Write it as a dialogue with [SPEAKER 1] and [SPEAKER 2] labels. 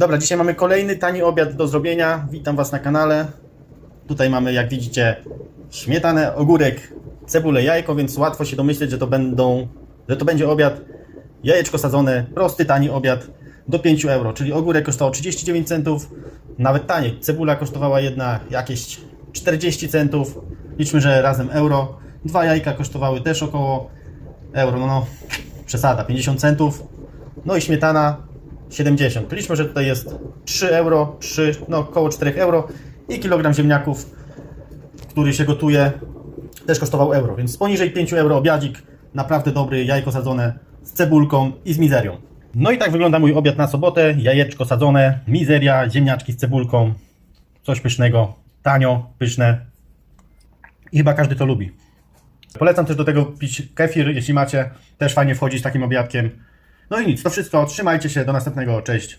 [SPEAKER 1] Dobra, dzisiaj mamy kolejny tani obiad do zrobienia. Witam Was na kanale. Tutaj mamy, jak widzicie, śmietanę, ogórek, cebulę, jajko, więc łatwo się domyśleć, że to będą, że to będzie obiad jajeczko sadzone, prosty, tani obiad do 5 euro, czyli ogórek kosztował 39 centów, nawet taniej. Cebula kosztowała jedna jakieś 40 centów, liczmy, że razem euro. Dwa jajka kosztowały też około euro, no, no przesada, 50 centów. No i śmietana 70. Liczmy, że tutaj jest 3 euro, 3, no około 4 euro i kilogram ziemniaków, który się gotuje, też kosztował euro, więc poniżej 5 euro obiadzik, naprawdę dobry, jajko sadzone z cebulką i z mizerią. No i tak wygląda mój obiad na sobotę, jajeczko sadzone, mizeria, ziemniaczki z cebulką, coś pysznego, tanio, pyszne i chyba każdy to lubi. Polecam też do tego pić kefir, jeśli macie, też fajnie wchodzić takim obiadkiem. No i nic, to wszystko, trzymajcie się, do następnego, cześć.